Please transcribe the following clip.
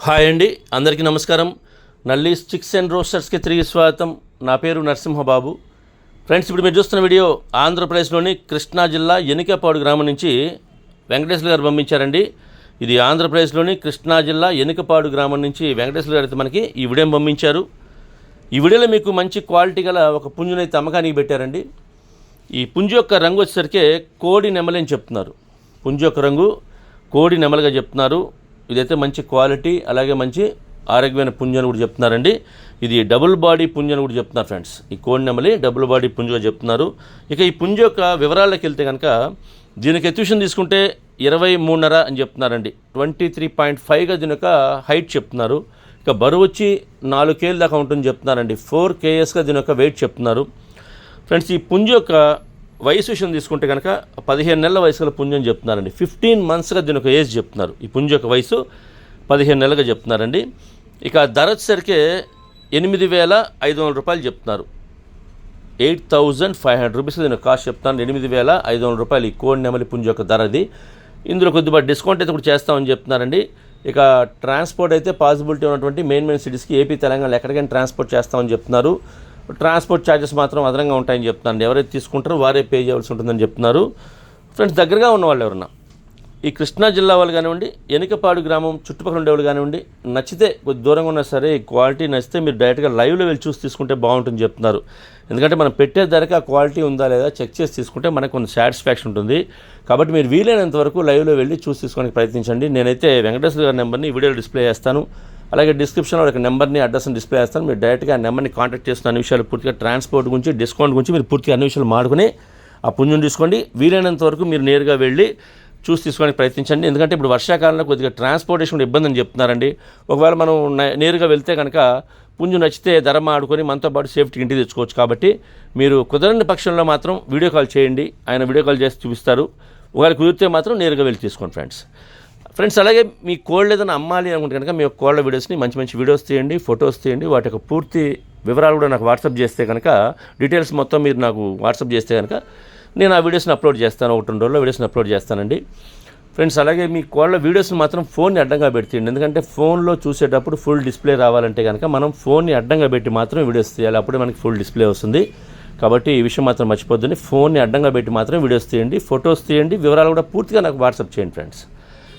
Hi అండి అందరికీ నమస్కారం. నల్లి చిక్స్ అండ్ రోస్టర్స్కి తిరిగి స్వాగతం. నా పేరు నరసింహబాబు. ఫ్రెండ్స్ ఇప్పుడు మీరు చూస్తున్న వీడియో ఆంధ్రప్రదేశ్లోని కృష్ణా జిల్లా ఎనికపాడు గ్రామం నుంచి వెంకటేశ్వర గారు పంపించారండి. ఇది ఆంధ్రప్రదేశ్లోని కృష్ణా జిల్లా ఎనికపాడు గ్రామం నుంచి వెంకటేశ్వర గారు అయితే మనకి ఈ వీడియోని పంపించారు. ఈ వీడియోలో మీకు మంచి క్వాలిటీ గల ఒక పుంజునైతే అమ్మకానికి పెట్టారండి. ఈ పుంజు యొక్క రంగు వచ్చేసరికి కోడి నెమలి అని చెప్తున్నారు. పుంజు యొక్క రంగు కోడి నెమలిగా చెప్తున్నారు. ఇదైతే మంచి క్వాలిటీ అలాగే మంచి ఆరోగ్యమైన పుంజు అని కూడా చెప్తున్నారండి. ఇది డబుల్ బాడీ పుంజు అని కూడా చెప్తున్నారు ఫ్రెండ్స్. ఈ కోడి నెమలి డబుల్ బాడీ పుంజుగా చెప్తున్నారు. ఇక ఈ పుంజు యొక్క వివరాల్లోకి వెళ్తే కనుక దీనికి ఎత్యూషన్ తీసుకుంటే ఇరవై మూడున్నర అని చెప్తున్నారండి. ట్వంటీ త్రీ పాయింట్ ఫైవ్గా దీని యొక్క హైట్ చెప్తున్నారు. ఇక బరువు వచ్చి నాలుగు కేలు దాకా ఉంటుందని చెప్తున్నారండి. ఫోర్ కేఎస్గా దీని యొక్క వెయిట్ చెప్తున్నారు. ఫ్రెండ్స్ ఈ పుంజు యొక్క వయసు విషయం తీసుకుంటే కనుక పదిహేను నెలల వయసు గల పుంజు అని చెప్తున్నారండి. ఫిఫ్టీన్ మంత్స్గా దీని ఒక ఏజ్ చెప్తున్నారు. ఈ పుంజు యొక్క వయసు పదిహేను నెలలుగా చెప్తున్నారండి. ఇక ధర వచ్చేసరికి ఎనిమిది వేల ఐదు వందల రూపాయలు చెప్తున్నారు. Eight thousand five hundred rupees నేను కాస్ట్ చెప్తాను ఎనిమిది వేల ఐదు వందల రూపాయలు ఈ కోడి నెమలి పుంజు యొక్క ధర అది. ఇందులో కొద్దిగా డిస్కౌంట్ అయితే కూడా చేస్తామని చెప్తున్నారండి. ఇక ట్రాన్స్పోర్ట్ అయితే పాసిబిలిటీ ఉన్నటువంటి మెయిన్ మెయిన్ సిటీస్కి ఏపీ తెలంగాణ ఎక్కడికైనా ట్రాన్స్పోర్ట్ చేస్తామని చెప్తున్నారు. ట్రాన్స్పోర్ట్ ఛార్జెస్ మాత్రం అదనంగా ఉంటాయని చెప్తున్నాను. ఎవరైతే తీసుకుంటారో వారే పే చేయాల్సి ఉంటుందని చెప్తున్నారు. ఫ్రెండ్స్ దగ్గరగా ఉన్న వాళ్ళు ఎవరన్నా ఈ కృష్ణా జిల్లా వాళ్ళు కానివ్వండి ఎనికపాడు గ్రామం చుట్టుపక్కల ఉండేవాళ్ళు కానివ్వండి నచ్చితే కొద్ది దూరంగా ఉన్నా సరే ఈ క్వాలిటీ నచ్చితే మీరు డైరెక్ట్గా లైవ్లో వెళ్ళి చూసి తీసుకుంటే బాగుంటుంది చెప్తున్నారు. ఎందుకంటే మనం పెట్టే ధరకి ఆ క్వాలిటీ ఉందా లేదా చెక్ చేసి తీసుకుంటే మనకు కొంచెం సాటిస్ఫాక్షన్ ఉంటుంది. కాబట్టి మీరు వీలైనంత వరకు లైవ్లో వెళ్ళి చూసి తీసుకోవడానికి ప్రయత్నించండి. నేనైతే వెంకటేశ్వర గారి నెంబర్ని వీడియోలో డిస్ప్లే చేస్తాను. అలాగే డిస్క్రిప్షన్లో ఒక నెంబర్ని అడ్రస్ని డిస్ప్లే చేస్తాను. మీరు డైరెక్ట్గా ఆ నెంబర్ని కాంటాక్ట్ చేస్తున్న అన్ని విషయాలు పూర్తిగా ట్రాన్స్పోర్ట్ గురించి డిస్కౌంట్ గురించి మీరు పూర్తిగా అన్ని విషయాలు మాడుకుని ఆ పుణ్యం తీసుకోండి. వీలైనంత వరకు మీరు నేరుగా వెళ్ళి చూసి తీసుకోవడానికి ప్రయత్నించండి. ఎందుకంటే ఇప్పుడు వర్షాకాలంలో కొద్దిగా ట్రాన్స్పోర్టేషన్ కూడా ఇబ్బంది అని చెప్తున్నారండి. ఒకవేళ మనం నేరుగా వెళ్తే కనుక పుంజు నచ్చితే ధర మాడుకొని మనతో పాటు సేఫ్టీ ఇంటికి తెచ్చుకోవచ్చు. కాబట్టి మీరు కుదరని పక్షంలో మాత్రం వీడియో కాల్ చేయండి. ఆయన వీడియో కాల్ చేసి చూపిస్తారు. ఒకవేళ కుదిరితే మాత్రం నేరుగా వెళ్ళి తీసుకోండి ఫ్రెండ్స్ ఫ్రెండ్స్ అలాగే మీ కోళ్ళు ఏదైనా అమ్మాలి అనుకుంటే కనుక మీ కోళ్ళ వీడియోస్ని మంచి మంచి వీడియోస్ తీయండి ఫొటోస్ తీయండి వాటి యొక్క పూర్తి వివరాలు కూడా నాకు వాట్సాప్ చేస్తే కనుక డీటెయిల్స్ మొత్తం మీరు నాకు వాట్సాప్ చేస్తే కనుక నేను ఆ వీడియోస్ని అప్లోడ్ చేస్తాను ఒకటి రెండు రోజుల్లో వీడియోస్ని అప్లోడ్ చేస్తానండి. ఫ్రెండ్స్ అలాగే మీ కోళ్ళ వీడియోస్ని మాత్రం ఫోన్ని అడ్డంగా పెట్టేయండి ఎందుకంటే ఫోన్లో చూసేటప్పుడు ఫుల్ డిస్ప్లే రావాలంటే కనుక మనం ఫోన్ని అడ్డంగా పెట్టి మాత్రం వీడియోస్ తీయాలి. అప్పుడే మనకి ఫుల్ డిస్ప్లే వస్తుంది. కాబట్టి ఈ విషయం మాత్రం మర్చిపోద్దని ఫోన్ని అడ్డంగా పెట్టి మాత్రం వీడియోస్ తీయండి ఫొటోస్ తీయండి వివరాలు కూడా పూర్తిగా నాకు వాట్సాప్ చేయండి ఫ్రెండ్స్.